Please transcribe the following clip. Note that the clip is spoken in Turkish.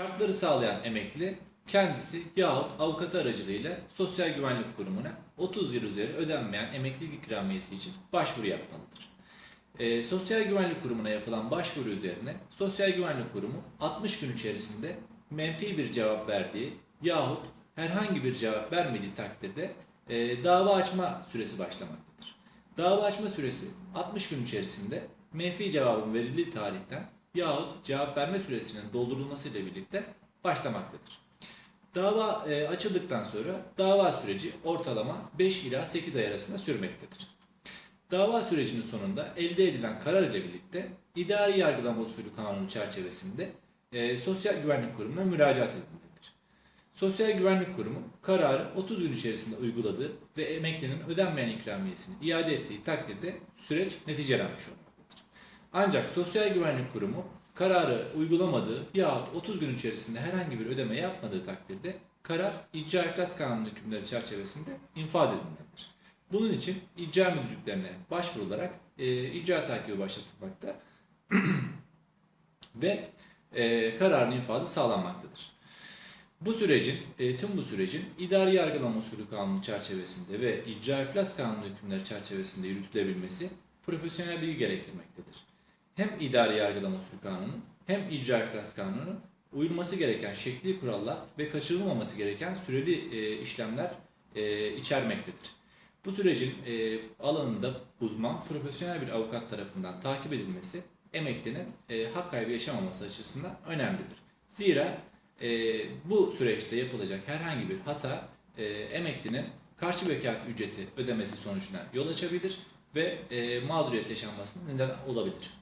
Şartları sağlayan emekli kendisi yahut avukatı aracılığıyla Sosyal Güvenlik Kurumu'na 30 yıl üzeri ödenmeyen emeklilik ikramiyesi için başvuru yapmalıdır. Ee, Sosyal Güvenlik Kurumu'na yapılan başvuru üzerine Sosyal Güvenlik Kurumu 60 gün içerisinde menfi bir cevap verdiği yahut herhangi bir cevap vermediği takdirde e, dava açma süresi başlamaktadır. Dava açma süresi 60 gün içerisinde menfi cevabın verildiği tarihten yahut cevap verme süresinin doldurulması ile birlikte başlamaktadır. Dava e, açıldıktan sonra dava süreci ortalama 5 ila 8 ay arasında sürmektedir. Dava sürecinin sonunda elde edilen karar ile birlikte idari yargılama usulü kanunu çerçevesinde e, Sosyal Güvenlik Kurumu'na müracaat edilmelidir. Sosyal Güvenlik Kurumu kararı 30 gün içerisinde uyguladığı ve emeklinin ödenmeyen ikramiyesini iade ettiği takdirde süreç neticelenmiş olmaktadır. Ancak Sosyal Güvenlik Kurumu kararı uygulamadığı yahut 30 gün içerisinde herhangi bir ödeme yapmadığı takdirde karar icra iflas kanunu hükümleri çerçevesinde infaz edilmelidir. Bunun için icra müdürlüklerine başvurularak e, icra takibi başlatılmakta ve e, kararın infazı sağlanmaktadır. Bu sürecin, e, tüm bu sürecin idari yargılama usulü kanunu çerçevesinde ve icra iflas kanunu hükümleri çerçevesinde yürütülebilmesi profesyonel bilgi gerektirmektedir. Hem idari yargılama usulü kanunu hem icra iflas kanunu uyulması gereken şekli kurallar ve kaçırılmaması gereken süreli e, işlemler e, içermektedir. Bu sürecin e, alanında uzman, profesyonel bir avukat tarafından takip edilmesi emeklinin e, hak kaybı yaşamaması açısından önemlidir. Zira e, bu süreçte yapılacak herhangi bir hata e, emeklinin karşı vekalet ücreti ödemesi sonucuna yol açabilir ve e, mağduriyet yaşanmasına neden olabilir.